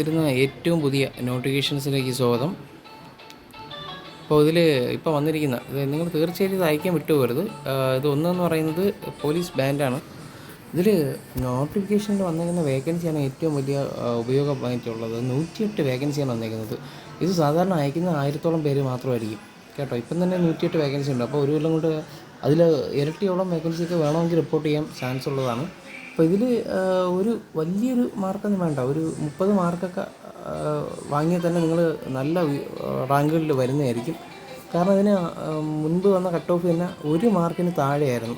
തരുന്ന ഏറ്റവും പുതിയ നോട്ടിഫിക്കേഷൻസിലേക്ക് സ്വാഗതം. അപ്പോൾ ഇതിൽ ഇപ്പോൾ വന്നിരിക്കുന്ന നിങ്ങൾ തീർച്ചയായിട്ടും ഇത് അയക്കാൻ വിട്ടുപോകരുത്. ഇത് ഒന്നെന്ന് പറയുന്നത് പോലീസ് ബാൻഡാണ്. ഇതിൽ നോട്ടിഫിക്കേഷനിൽ വന്നിരിക്കുന്ന വേക്കൻസിയാണ് ഏറ്റവും വലിയ ഉപയോഗമായിട്ടുള്ളത്. നൂറ്റിയെട്ട് വേക്കൻസിയാണ് വന്നിരിക്കുന്നത്. ഇത് സാധാരണ അയക്കുന്ന ആയിരത്തോളം പേര് മാത്രമായിരിക്കും. കേട്ടോ? ഇപ്പം തന്നെ നൂറ്റിയെട്ട് വേക്കൻസി ഉണ്ട്. അപ്പോൾ ഒരു കൊല്ലം കൊണ്ട് അതിൽ ഇരട്ടിയോളം വേക്കൻസിയൊക്കെ വേണമെങ്കിൽ റിപ്പോർട്ട് ചെയ്യാൻ ചാൻസ് ഉള്ളതാണ്. അപ്പോൾ ഇതിൽ ഒരു വലിയൊരു മാർക്കൊന്നും വേണ്ട. ഒരു മുപ്പത് മാർക്കൊക്കെ വാങ്ങിയാൽ തന്നെ നിങ്ങൾ നല്ല റാങ്കുകളിൽ വരുന്നതായിരിക്കും. കാരണം ഇതിന് മുൻപ് വന്ന കട്ട് ഓഫ് തന്നെ ഒരു മാർക്കിന് താഴെയായിരുന്നു.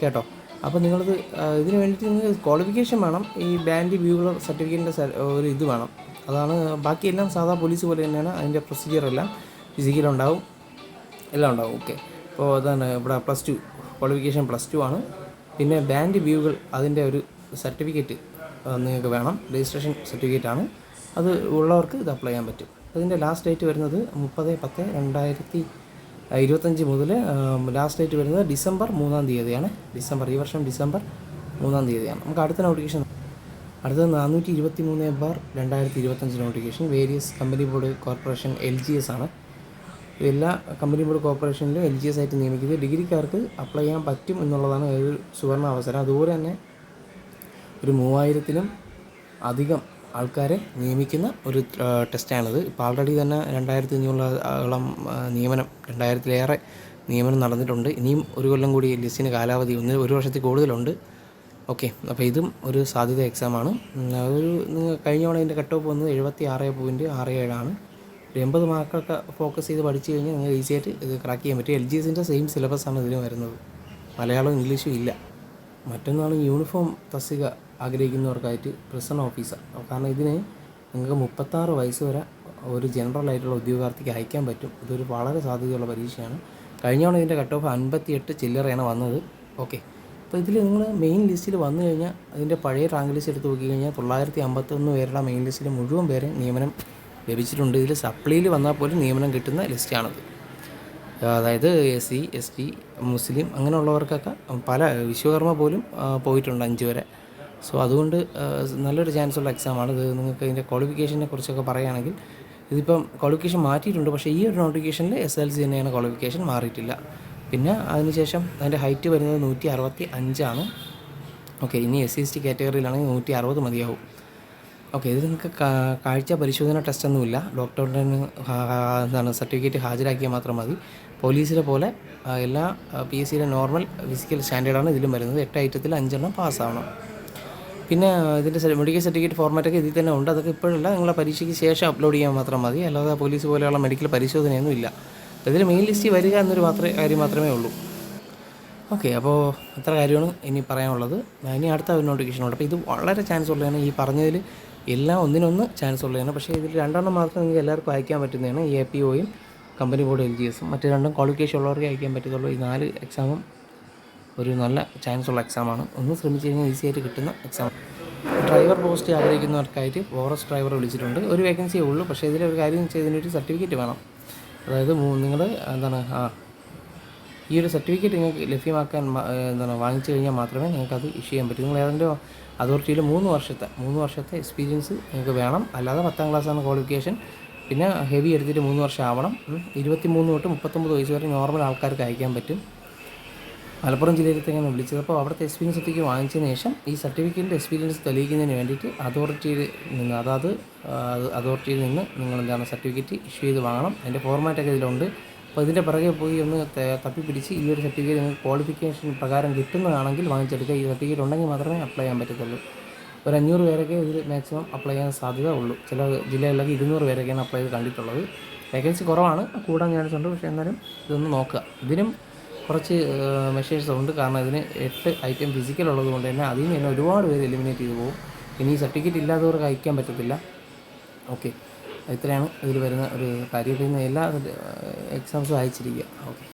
കേട്ടോ? അപ്പോൾ നിങ്ങളത് ഇതിന് വേണ്ടിയിട്ട് നിങ്ങൾ ക്വാളിഫിക്കേഷൻ വേണം. ഈ ബാൻഡ് ബ്യൂഗുലർ സർട്ടിഫിക്കറ്റിന്റെ ഒരു ഇത് വേണം. അതാണ് ബാക്കിയെല്ലാം സാധാ പോലീസ് പോലെ തന്നെയാണ് അതിന്റെ പ്രൊസീജിയർ എല്ലാം ഫിസിക്കലുണ്ടാവും എല്ലാം ഉണ്ടാവും. ഓക്കെ അപ്പോൾ അതാണ് ഇവിടെ plus two qualification plus two ആണ്. പിന്നെ ബാൻഡ് വ്യൂകൾ അതിന്റെ ഒരു സർട്ടിഫിക്കറ്റ് നിങ്ങൾക്ക് വേണം. രജിസ്ട്രേഷൻ സർട്ടിഫിക്കറ്റ് ആണ്. അത് ഉള്ളവർക്ക് ഇത് അപ്ലൈ ചെയ്യാൻ പറ്റും. അതിന്റെ ലാസ്റ്റ് ഡേറ്റ് വരുന്നത് മുപ്പത് പത്ത് രണ്ടായിരത്തി ഇരുപത്തഞ്ച് മുതൽ ലാസ്റ്റ് ഡേറ്റ് വരുന്നത് ഡിസംബർ മൂന്നാം തീയതിയാണ്. ഡിസംബർ ഈ വർഷം ഡിസംബർ മൂന്നാം തീയതിയാണ്. നമുക്ക് അടുത്ത നോട്ടിഫിക്കേഷൻ അടുത്തത് നാനൂറ്റി ഇരുപത്തി മൂന്ന് ബാർ രണ്ടായിരത്തി ഇരുപത്തഞ്ച് notification various company board corporation L G S ആണ്. എല്ലാ കമ്പനി ബോർഡ് കോർപ്പറേഷനിലും എൽ ജി എസ് ആയിട്ട് നിയമിക്കുന്നത് ഡിഗ്രിക്കാർക്ക് അപ്ലൈ ചെയ്യാൻ പറ്റും എന്നുള്ളതാണ് ഒരു സുവർണ അവസരം. അതുപോലെ തന്നെ ഒരു മൂവായിരത്തിലും അധികം ആൾക്കാരെ നിയമിക്കുന്ന ഒരു ടെസ്റ്റാണിത്. ഇപ്പോൾ ആൾറെഡി തന്നെ രണ്ടായിരത്തി അഞ്ഞൂറോളം നിയമനം രണ്ടായിരത്തിലേറെ നിയമനം നടന്നിട്ടുണ്ട്. ഇനിയും ഒരു കൊല്ലം കൂടി ലിസ്റ്റിന് കാലാവധി ഒന്ന് ഒരു വർഷത്തിൽ കൂടുതലുണ്ട്. ഓക്കെ അപ്പോൾ ഇതും ഒരു സാധ്യത എക്സാമാണ് ഒരു കഴിഞ്ഞ തവണ ഇതിന്റെ കട്ട് ഓഫ് വന്നത് എഴുപത്തി ആറ് പോയിന്റ് ആറ് ഏഴാണ്. ഒരു എൺപത് മാർക്കൊക്കെ ഫോക്കസ് ചെയ്ത് പഠിച്ചു കഴിഞ്ഞാൽ നിങ്ങൾക്ക് ഈസി ആയിട്ട് ഇത് ക്രാക്ക് ചെയ്യാൻ പറ്റും. എൽ ജി എസിന്റെ സെയിം സിലബസാണ് ഇതിന് വരുന്നത്. മലയാളവും ഇംഗ്ലീഷും ഇല്ല. മറ്റൊന്നാണ് യൂണിഫോം തസ്തിക ആഗ്രഹിക്കുന്നവർക്കായിട്ട് പ്രസന്റ് ഓഫീസർ കാരണം ഇതിന് നിങ്ങൾക്ക് മുപ്പത്താറ് വയസ്സ് വരെ ഒരു ജനറൽ ആയിട്ടുള്ള ഉദ്യോഗാർത്ഥിക്ക് അയക്കാൻ പറ്റും. ഇതൊരു വളരെ സാധ്യതയുള്ള പരീക്ഷയാണ്. കഴിഞ്ഞ തവണ ഇതിന്റെ കട്ട് ഓഫ് അൻപത്തി എട്ട് ചില്ലറയാണ് വന്നത്. ഓക്കെ അപ്പോൾ ഇതിൽ നിങ്ങൾ മെയിൻ ലിസ്റ്റിൽ വന്നു കഴിഞ്ഞാൽ അതിന്റെ പഴയ റാങ്ക് ലിസ്റ്റ് എടുത്ത് നോക്കി കഴിഞ്ഞാൽ തൊള്ളായിരത്തി അമ്പത്തൊന്ന് പേരുടെ മെയിൻ ലിസ്റ്റിൽ മുഴുവൻ പേരെ നിയമനം ലഭിച്ചിട്ടുണ്ട്. ഇതിൽ സപ്ലിയിൽ വന്നാൽ പോലും നിയമനം കിട്ടുന്ന ലിസ്റ്റാണത്. അതായത് എസ് സി എസ് ടി മുസ്ലിം അങ്ങനെയുള്ളവർക്കൊക്കെ പല വിശ്വകർമ്മ പോലും പോയിട്ടുണ്ട് അഞ്ച് വരെ. സോ അതുകൊണ്ട് നല്ലൊരു ചാൻസ് ഉള്ള എക്സാമാണ് ഇത് നിങ്ങൾക്ക് ഇതിന്റെ ക്വാളിഫിക്കേഷനെ കുറിച്ചൊക്കെ പറയുകയാണെങ്കിൽ ഇതിപ്പം ക്വാളിഫിക്കേഷൻ മാറ്റിയിട്ടുണ്ട്. പക്ഷേ ഈ ഒരു നോട്ടിഫിക്കേഷനിൽ എസ് എൽ സി തന്നെയാണ് ക്വാളിഫിക്കേഷൻ മാറിയിട്ടില്ല. പിന്നെ അതിനുശേഷം അതിന്റെ ഹൈറ്റ് വരുന്നത് നൂറ്റി അറുപത്തി അഞ്ചാണ്. ഓക്കെ ഇനി എസ് സി എസ് ടി കാറ്റഗറിയിലാണെങ്കിൽ നൂറ്റി അറുപത് മതിയാവും. ഓക്കെ ഇത് നിങ്ങൾക്ക് കാഴ്ച പരിശോധന ടെസ്റ്റ് ഒന്നുമില്ല. ഡോക്ടറുടെ എന്താണ് സർട്ടിഫിക്കറ്റ് ഹാജരാക്കിയാൽ മാത്രം മതി. പോലീസിലെ പോലെ എല്ലാ പി എസ് സിയിലെ നോർമൽ ഫിസിക്കൽ സ്റ്റാൻഡേർഡാണ് ഇതിലും വരുന്നത്. എട്ട് ഐറ്റത്തിൽ അഞ്ചെണ്ണം പാസ്സാവണം പിന്നെ ഇതിന്റെ മെഡിക്കൽ സർട്ടിഫിക്കറ്റ് ഫോർമാറ്റൊക്കെ ഇതിൽ തന്നെ ഉണ്ട്. അതൊക്കെ ഇപ്പോഴല്ല നിങ്ങളെ പരീക്ഷയ്ക്ക് ശേഷം അപ്ലോഡ് ചെയ്യാൻ മാത്രം മതി. അല്ലാതെ പോലീസ് പോലെയുള്ള മെഡിക്കൽ പരിശോധനയൊന്നും ഇല്ല. ഇതിൽ മെയിൻ ലിസ്റ്റ് വരിക എന്നൊരു മാത്രമേ കാര്യം മാത്രമേ ഉള്ളൂ. ഓക്കെ അപ്പോൾ ഇത്ര കാര്യമാണ് ഇനി പറയാനുള്ളത്. ഇനി അടുത്ത ഒരു നോട്ടിഫിക്കേഷൻ ഉണ്ട്. അപ്പോൾ ഇത് വളരെ ചാൻസ് ഉള്ളതാണ് ഈ പറഞ്ഞതിൽ എല്ലാം ഒന്നിനൊന്ന് ചാൻസ് ഉള്ളതാണ്. പക്ഷേ ഇതിൽ രണ്ടെണ്ണം മാത്രം നിങ്ങൾക്ക് എല്ലാവർക്കും അയക്കാൻ പറ്റുന്നതാണ്. എ പി ഒയും കമ്പനി ബോർഡ് എൽ ജി എസും മറ്റു രണ്ടും ക്വാളിഫിക്കേഷൻ ഉള്ളവർക്ക് അയക്കാൻ പറ്റത്തുള്ളൂ. ഈ നാല് എക്സാമും ഒരു നല്ല ചാൻസ് ഉള്ള എക്സാമാണ് ഒന്ന് ശ്രമിച്ചു കഴിഞ്ഞാൽ ഈസി ആയിട്ട് കിട്ടുന്ന എക്സാം ഡ്രൈവർ പോസ്റ്റ് ആഗ്രഹിക്കുന്നവർക്കായിട്ട് ഫോറസ്റ്റ് ഡ്രൈവർ വിളിച്ചിട്ടുണ്ട്. ഒരു വേക്കൻസിയേ ഉള്ളൂ. പക്ഷേ ഇതിലൊരു കാര്യം വെച്ചാൽ ഇതിനൊരു സർട്ടിഫിക്കറ്റ് വേണം. അതായത് നിങ്ങൾ എന്താണ് ആ ഈ ഒരു സർട്ടിഫിക്കറ്റ് നിങ്ങൾക്ക് ലഭ്യമാക്കാൻ എന്താണ് വാങ്ങിച്ചു കഴിഞ്ഞാൽ മാത്രമേ നിങ്ങൾക്ക് അത് ഇഷ്യൂ ചെയ്യാൻ പറ്റൂ. നിങ്ങൾ ഏതെങ്കിലും അതോറിറ്റിയിൽ മൂന്ന് വർഷത്തെ മൂന്ന് വർഷത്തെ എക്സ്പീരിയൻസ് നിങ്ങൾക്ക് വേണം. അല്ലാതെ പത്താം ക്ലാസ്സാണ് ക്വാളിഫിക്കേഷൻ പിന്നെ ഹെവി എടുത്തിട്ട് മൂന്ന് വർഷം ആവണം. ഇരുപത്തി മൂന്ന് തൊട്ട് മുപ്പത്തൊമ്പത് വയസ്സ് വരെ നോർമൽ ആൾക്കാർക്ക് അയക്കാൻ പറ്റും. മലപ്പുറം ജില്ലയിലത്തേക്കാണ് വിളിച്ചത്. അപ്പോൾ അവിടുത്തെ എക്സ്പീരിയൻസ് സർട്ടിഫിക്കറ്റ് വാങ്ങിച്ചതിന് ശേഷം ഈ സർട്ടിഫിക്കറ്റിന്റെ എക്സ്പീരിയൻസ് തെളിയിക്കുന്നതിന് വേണ്ടിയിട്ട് അതോറിറ്റിയിൽ നിന്ന് അതാത് അതോറിറ്റിയിൽ നിന്ന് നിങ്ങൾ എന്താണ് സർട്ടിഫിക്കറ്റ് ഇഷ്യൂ ചെയ്ത് വാങ്ങണം. അതിന്റെ ഫോർമാറ്റൊക്കെ ഇതിലുണ്ട്. അപ്പോൾ ഇതിന്റെ പിറകെ പോയി ഒന്ന് തപ്പി തപ്പിപ്പിടിച്ച് ഈ ഒരു സർട്ടിഫിക്കറ്റ് നിങ്ങൾക്ക് ക്വാളിഫിക്കേഷൻ പ്രകാരം കിട്ടുന്നതാണെങ്കിൽ വാങ്ങിച്ചെടുക്കുക. ഈ സർട്ടിഫിക്കറ്റ് ഉണ്ടെങ്കിൽ മാത്രമേ അപ്ലൈ ചെയ്യാൻ പറ്റത്തുള്ളൂ. ഒരു അഞ്ഞൂറ് പേരൊക്കെ ഇതിൽ മാക്സിമം അപ്ലൈ ചെയ്യാൻ സാധ്യത ഉള്ളൂ. ചില ജില്ലകളിലൊക്കെ ഇരുന്നൂറ് പേരൊക്കെയാണ് അപ്ലൈ ചെയ്ത് കണ്ടിട്ടുള്ളത്. വേക്കൻസി കുറവാണ് കൂടാൻ ചാൻസ് ഉണ്ട്. പക്ഷേ എന്നാലും ഇതൊന്ന് നോക്കുക. ഇതിനും കുറച്ച് മെഷേഴ്സ് ഉണ്ട്. കാരണം ഇതിന് എട്ട് ഐറ്റം ഫിസിക്കൽ ഉള്ളത് കൊണ്ട് തന്നെ അതിൽ നിന്ന് തന്നെ ഒരുപാട് പേര് എലിമിനേറ്റ് ചെയ്ത് പോകും. ഇനി സർട്ടിഫിക്കറ്റ് ഇല്ലാത്തവർക്ക് അയക്കാൻ പറ്റത്തില്ല. ഓക്കെ ഇത്രയാണ് ഇതിൽ വരുന്ന ഒരു കാര്യം. എല്ലാ എക്സാംസും അയച്ചിരിക്കുക ഓക്കെ